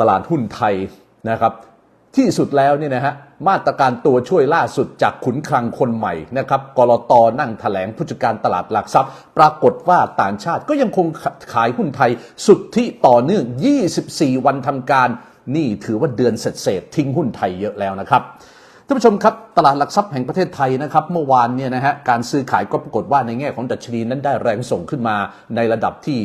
ตลาดหุ้นไทยนะครับ ที่สุดแล้วเนี่ยนะฮะมาตรการตัวช่วยล่าสุดจากขุนคลังคนใหม่นะครับกรตนั่งถแถลงผู้จัดการตลาดหลักทรัพย์ ปรากฏว่าต่างชาติก็ยังคงขายหุ้นไทยสุดที่ต่อเนื่อง 24 วันทำการ นี่ถือว่าเดือนเสร็จๆทิ้งหุ้นไทยเยอะแล้วนะครับ ท่านผู้ชมครับ ตลาดหลักทรัพย์แห่งประเทศไทยนะครับ เมื่อวานเนี่ยนะฮะการซื้อขายก็ปรากฏว่าในแง่ของดัชนีนั้นได้แรงส่งขึ้นมาในระดับที่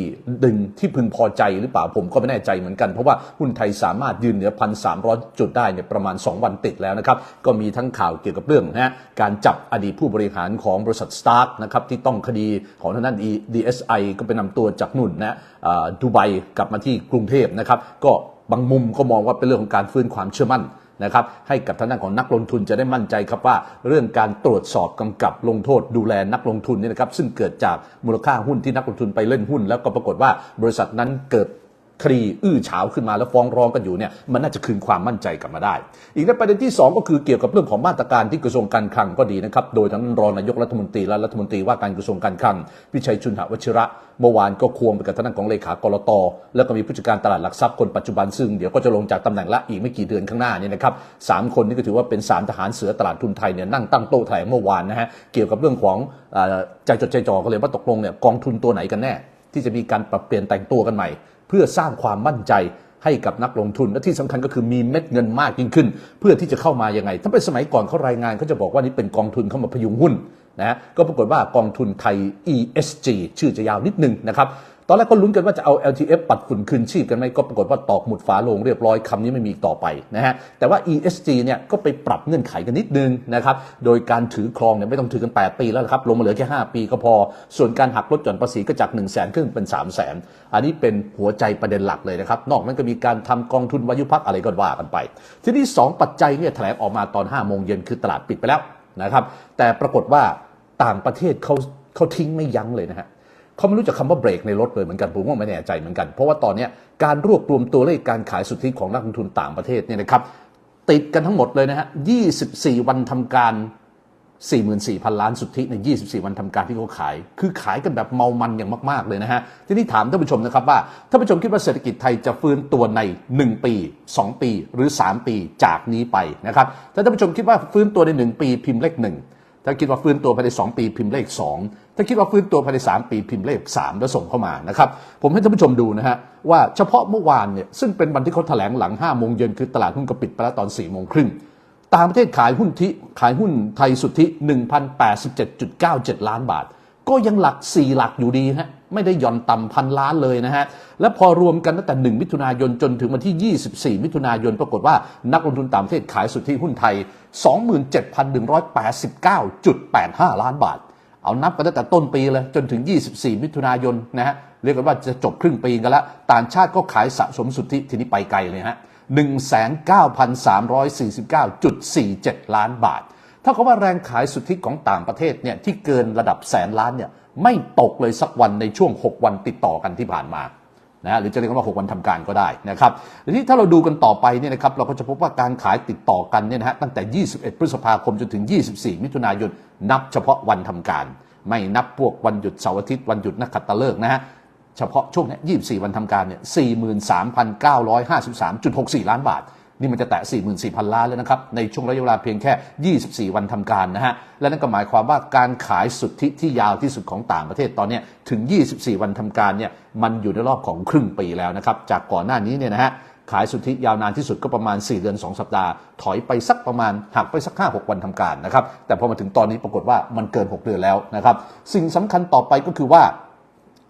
ดึงที่พึงพอใจหรือเปล่าผมก็ไม่แน่ใจเหมือนกัน เพราะว่าหุ้นไทยสามารถยืนเหนือพันสามร้อยจุดได้เนี่ยประมาณ 2 วันติดแล้วนะครับ ก็มีทั้งข่าวเกี่ยวกับเรื่องนะฮะการจับอดีตผู้บริหารของบริษัทสตาร์กนะครับที่ต้องคดีของทางด้าน DSI ก็ไปนำตัวจากนุ่นนะอ่าดูไบกลับมาที่กรุงเทพนะครับก็บางมุมก็มองว่าเป็นเรื่องของการฟื้นความเชื่อมั่น นะครับให้กับทางด้านของนักลงทุนจะได้มั่นใจครับว่า เรื่องการตรวจสอบกำกับลงโทษดูแลนักลงทุนนี่นะครับซึ่งเกิดจากมูลค่าหุ้นที่นักลงทุนไปเล่นหุ้น แล้วก็ปรากฏว่าบริษัทนั้นเกิด คดีอื้อฉาวขึ้นมาแล้วฟ้องร้องกันอยู่เนี่ยมันน่าจะคืนความมั่นใจกลับมาได้ อีกในประเด็นที่ 2 ก็คือเกี่ยวกับเรื่องของมาตรการที่กระทรวงการคลังก็ดีนะครับโดยทางรองนายกรัฐมนตรีและรัฐมนตรีว่าการกระทรวงการคลังพิชัยชุนหวชิระเมื่อวานก็ควงไปกับทางด้านของเลขากรตแล้วก็มีผู้จัดการตลาดหลักทรัพย์คนปัจจุบันซึ่งเดี๋ยวก็จะลงจากตำแหน่งละอีกไม่กี่เดือนข้างหน้านี่นะครับสามคนนี้ก็ถือว่าเป็นสามทหารเสือตลาดทุนไทยเนี่ยนั่งตั้งโต๊ะแถลงเมื่อวานนะฮะเกี่ยวกับเรื่องของใจจดใจจ่อกันเลยว่าตกลงเนี่ยกองทุนตัวไหนกันแน่ ที่จะมีการปรับเปลี่ยนแต่งตัวกันใหม่ เพื่อสร้างความมั่นใจให้กับนักลงทุน และที่สำคัญก็คือมีเม็ดเงินมากยิ่งขึ้น เพื่อที่จะเข้ามายังไง ถ้าเป็นสมัยก่อนเขารายงานเขาจะบอกว่านี่เป็นกองทุนเข้ามาพยุงหุ้นนะฮะก็ปรากฏว่ากองทุนไทย ESG ชื่อจะยาวนิดนึงนะครับ อนแรกก็ลุ้นกันว่าจะเอา LTF ปัดฝุ่นคืนชีพกันไหมก็ปรากฏว่าตอกหมุดฝาลงเรียบร้อยคำนี้ไม่มีต่อไปนะฮะแต่ว่า ESG เนี่ยก็ไปปรับเงื่อนไขกันนิดนึงนะครับโดยการถือครองเนี่ยไม่ต้องถือกัน 8 ปีแล้วครับลงมาเหลือแค่ 5 ปีก็พอ ส่วนการหักลดหย่อนภาษีก็จาก1 0 0 0 0แสนขึ้นเป็น 3 0 0แสนอันนี้เป็นหัวใจประเด็นหลักเลยนะครับนอกนั้นก็มีการทำกองทุนวายุพักอะไรก็ว่ากันไป ทีนี้ 2 ปัจจัยเนี่ยแถลงออกมาตอน5โมงเย็นคือตลาดปิดไปแล้วนะครับแต่ปรากฏว่าต่างประเทศเขาเขาทิ้งไม่ยั้งเลยนะฮะ เขาไม่รู้จักคำว่าเบรกในรถเลยเหมือนกันผมก็ไม่แน่ใจเหมือนกัน เพราะว่าตอนนี้การรวบรวมตัวเลขการขายสุทธิของนักลงทุนต่างประเทศเนี่ยนะครับติดกันทั้งหมดเลยนะฮะ 24 วันทำการ 44,000 ล้านสุทธิใน 24 วันทำการที่เขาขาย คือขายกันแบบเมามันอย่างมากๆเลยนะฮะ ทีนี้ถามท่านผู้ชมนะครับว่าท่านผู้ชมคิดว่าเศรษฐกิจไทยจะฟื้นตัวใน 1 ปี 2 ปีหรือ 3 ปีจากนี้ไปนะครับ ถ้าท่านผู้ชมคิดว่าฟื้นตัวใน 1 ปีพิมพ์เลขหนึ่ง ถ้าคิดว่าฟื้นตัวภายใน 2 ปีพิมพ์เลข 2 ถ้าคิดว่าฟื้นตัวภายใน 3 ปีพิมพ์เลข 3 แล้วส่งเข้ามานะครับ ผมให้ท่านผู้ชมดูนะฮะว่าเฉพาะเมื่อวานเนี่ยซึ่งเป็นวันที่เขาแถลงหลัง5โมงเย็นคือตลาดหุ้นก็ปิดไปแล้วตอน4โมงครึ่งต่างประเทศขายหุ้นที่ขายหุ้นไทยสุทธิ 1,087.97 ล้านบาท ก็ยังหลัก 4 หลักอยู่ดีฮะไม่ได้หย่อนต่ำพันล้านเลยนะฮะ และพอรวมกันตั้งแต่ 1 มิถุนายนจนถึงวันที่ 24 มิถุนายนปรากฏว่านักลงทุนต่างประเทศขายสุทธิหุ้นไทย 27,189.85 ล้านบาท เอานับกันตั้งแต่ต้นปีเลยจนถึง 24 มิถุนายนนะฮะ เรียกกันว่าจะจบครึ่งปีกันล้วต่างชาติก็ขายสะสมสุทธิทีนี้ไปไกลเลยฮะ19,349.47 ล้านบาท ถ้าเขาว่าแรงขายสุทธิของต่างประเทศเนี่ยที่เกินระดับแสนล้านเนี่ยไม่ตกเลยสักวันในช่วง 6 วันติดต่อกันที่ผ่านมานะหรือจะเรียกว่า 6 วันทำการก็ได้นะครับทีนี้ถ้าเราดูกันต่อไปเนี่ยนะครับเราก็จะพบว่าการขายติดต่อกันเนี่ยนะฮะตั้งแต่ 21 พฤษภาคมจนถึง 24 มิถุนายน นับเฉพาะวันทำการ ไม่นับพวกวันหยุดเสาร์อาทิตย์วันหยุดนักขัตฤกษ์นะฮะเฉพาะช่วงเนี้ย24 วันทำการเนี่ย 43,953.64 ล้านบาท นี่มันจะแตะ 44,000 ล้านแล้วนะครับ ในช่วงระยะเวลาเพียงแค่ 24 วันทำการนะฮะ และนั่นก็หมายความว่าการขายสุทธิที่ยาวที่สุดของต่างประเทศตอนนี้ถึง 24 วันทำการเนี่ยมันอยู่ในรอบของครึ่งปีแล้วนะครับ จากก่อนหน้านี้เนี่ยนะฮะขายสุทธิยาวนานที่สุดก็ประมาณ 4 เดือน 2 สัปดาห์ ถอยไปสักประมาณหักไปสัก 5-6 วันทำการนะครับ แต่พอมาถึงตอนนี้ปรากฏว่ามันเกิน 6 เดือนแล้วนะครับ สิ่งสำคัญต่อไปก็คือว่า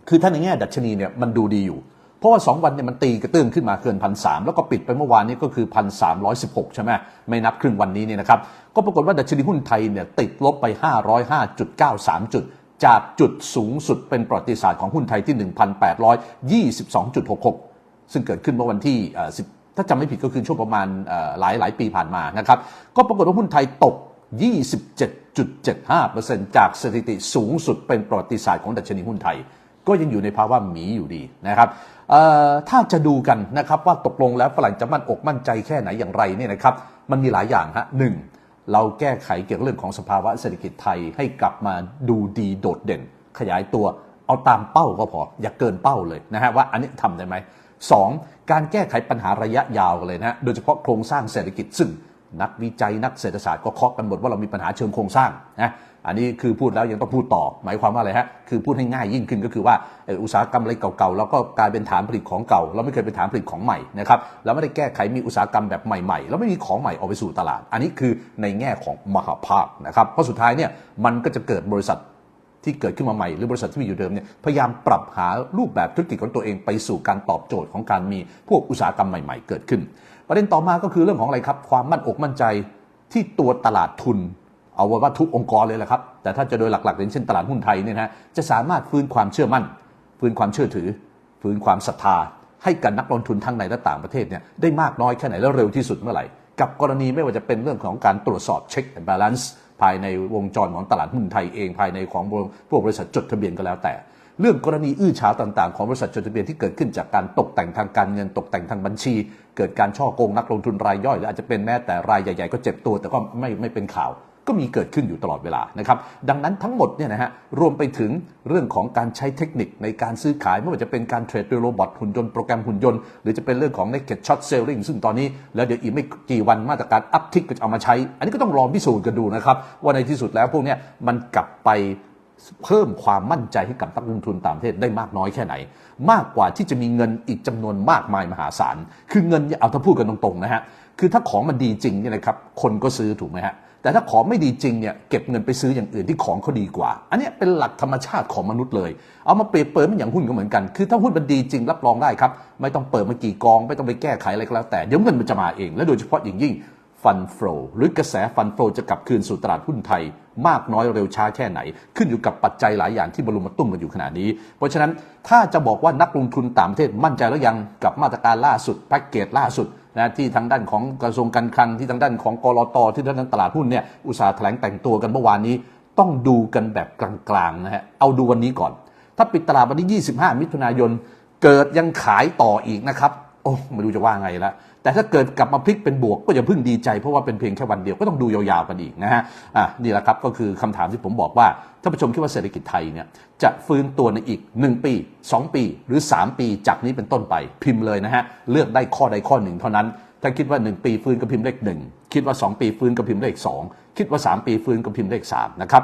คือถ้าในแง่ดัชนีเนี่ยมันดูดีอยู่ เพราะว่า2วันเนี่ยมันตีกระตื้งขึ้นมาเกินพันสแล้วก็ปิดไปเมื่อวานนี้ก็คือพันสามใช่ไหมไม่นับครึ่งวันนี้เนี่ยนะครับก็ปรากฏว่าดัชนีหุ้นไทยเนี่ยติดลบไป 505.93 จุด จากจุดสูงสุดเป็นประวัติศาสตร์ของหุ้นไทยที่ 1,822.66 ซึ่งเกิดขึ้นเมื่อวันที่ถ้าจำไม่ผิดก็คือช่วงประมาณหลายหลายปีผ่านมานะครับก็ปรากฏว่าหุ้นไทยตก 27.75%จากสถิติสูงสุดเป็นประวัติศาสตร์ของดัชนีหุ้นไทย ก็ยังอยู่ในภาวะหมีอยู่ดีนะครับถ้าจะดูกันนะครับว่าตกลงแล้วฝรั่งจะมั่นอกมั่นใจแค่ไหนอย่างไรเนี่ยนะครับมันมีหลายอย่างฮะหนึ่งเราแก้ไขเกี่ยวกับเรื่องของสภาวะเศรษฐกิจไทยให้กลับมาดูดีโดดเด่น ขยายตัวเอาตามเป้าก็พอ อย่าเกินเป้าเลยนะฮะว่าอันนี้ทำได้ไหมสองการแก้ไขปัญหาระยะยาวเลยนะโดยเฉพาะโครงสร้างเศรษฐกิจซึ่ง นักวิจัยนักเศรษฐศาสตร์ก็เคาะกันหมดว่าเรามีปัญหาเชิงโครงสร้างนะอันนี้คือพูดแล้วยังต้องพูดต่อ หมายความว่าอะไรฮะคือพูดให้ง่ายยิ่งขึ้นก็คือว่าอุตสาหกรรมอะไรเก่าๆเราก็กลายเป็นฐานผลิตของเก่า เราไม่เคยเป็นฐานผลิตของใหม่นะครับเราไม่ได้แก้ไขมีอุตสาหกรรมแบบใหม่ๆเราไม่มีของใหม่ออกไปสู่ตลาด อันนี้คือในแง่ของมหาภาคนะครับเพราะสุดท้ายเนี่ยมันก็จะเกิดบริษัทที่เกิดขึ้นมาใหม่หรือบริษัทที่มีอยู่เดิมเนี่ยพยายามปรับหารูปแบบธุรกิจของตัวเองไปสู่การตอบโจทย์ของการมีพวกอุตสาหกรรมใหม่ ๆ เกิดขึ้น ประเด็นต่อมาก็คือเรื่องของอะไรครับ ความมั่นอกมั่นใจที่ตัวตลาดทุน เอาว่าทุกองค์กรเลยแหละครับ แต่ถ้าจะโดยหลักๆอย่างเช่นตลาดหุ้นไทยเนี่ยนะจะสามารถฟื้นความเชื่อมั่น ฟื้นความเชื่อถือ ฟื้นความศรัทธา ให้กับนักลงทุนทั้งในและต่างประเทศเนี่ยได้มากน้อยแค่ไหนและเร็วที่สุดเมื่อไหร่กับกรณีไม่ว่าจะเป็นเรื่องของการตรวจสอบเช็คแอนด์บาลานซ์ภายในวงจรของตลาดหุ้นไทยเองภายในของพวกบริษัทจดทะเบียนก็แล้วแต่ เรื่องกรณีอื้อฉาวต่างๆ ของบริษัทจดทะเบียนที่เกิดขึ้นจากการตกแต่งทางการเงินตกแต่งทางบัญชี เกิดการช่อโกงนักลงทุนรายย่อยหรืออาจจะเป็นแม้แต่รายใหญ่ๆ ก็เจ็บตัว แต่ก็ไม่ไม่เป็นข่าว ก็มีเกิดขึ้นอยู่ตลอดเวลานะครับดังนั้นทั้งหมดเนี่ยนะฮะรวมไปถึงเรื่องของการใช้เทคนิคในการซื้อขายไม่ว่าจะเป็นการเทรดด้วยโรบอทหุ่นยนต์โปรแกรมหุ่นยนต์หรือจะเป็นเรื่องของ naked short selling ซึ่งตอนนี้แล้วเดี๋ยวอีกไม่กี่วันมาตรการอัพทิกก็จะเอามาใช้ อันนี้ก็ต้องรอพิสูจน์กันดูนะครับว่าในที่สุดแล้วพวกเนี้ยมันกลับไป เพิ่มความมั่นใจให้กับนักลงทุนต่างประเทศได้มากน้อยแค่ไหน มากกว่าที่จะมีเงินอีกจำนวนมากมายมหาศาล คือเงินเนี่ยเอาถ้าพูดกันตรงๆนะฮะคือถ้าของมันดีจริงเนี่ยนะครับคนก็ซื้อถูกไหมฮะแต่ถ้าของไม่ดีจริงเนี่ยเก็บเงินไปซื้ออย่างอื่นที่ของเขาดีกว่า อันนี้เป็นหลักธรรมชาติของมนุษย์เลย เอามาเปรียบเปรยมันอย่างหุ้นก็เหมือนกัน คือถ้าหุ้นมันดีจริงรับรองได้ครับ ไม่ต้องเปิดมากี่กอง ไม่ต้องไปแก้ไขอะไรก็แล้วแต่เดี๋ยวเงินมันจะมาเอง และโดยเฉพาะอย่างยิ่ง ฟันโฟลหรือกระแสฟันโฟลจะกลับคืนสู่ตลาดหุ้นไทย มากน้อยเร็วช้าแค่ไหน ขึ้นอยู่กับปัจจัยหลายอย่างที่บรุมาตุ้มกันอยู่ขณะนี้ เพราะฉะนั้นถ้าจะบอกว่านักลงทุนต่างประเทศมั่นใจแล้วยังกับมาตรการล่าสุดแพ็กเกจล่าสุดนะที่ทางด้านของกระทรวงการคลังที่ทางด้านของกรอตที่ทางด้านตลาดหุ้นเนี่ยอุตสาห์แถลงแต่งตัวกันเมื่อวานนี้ ต้องดูกันแบบกลางๆนะฮะเอาดูวันนี้ก่อน ถ้าปิดตลาดวันที่ 25 มิถุนายนเกิดยังขายต่ออีกนะครับ โอ้ไม่รู้จะว่าไงละแต่ถ้าเกิดกลับมาพลิกเป็นบวกก็อย่าเพิ่งดีใจเพราะว่าเป็นเพียงแค่วันเดียวก็ต้องดูยาวๆกันอีกนะฮะอะนี่แหละครับก็คือคำถามที่ผมบอกว่าท่านผู้ชมคิดว่าเศรษฐกิจไทยเนี่ยจะฟื้นตัวในอีก 1 ปี 2 ปี หรือ 3 ปีจากนี้เป็นต้นไปพิมพ์เลยนะฮะเลือกได้ข้อใดข้อหนึ่งเท่านั้น ถ้าคิดว่า 1 ปีฟื้นก็พิมพ์เลข1คิดว่า 2 ปีฟื้นก็พิมพ์เลข2คิดว่า 3 ปีฟื้นก็พิมพ์เลข3นะครับ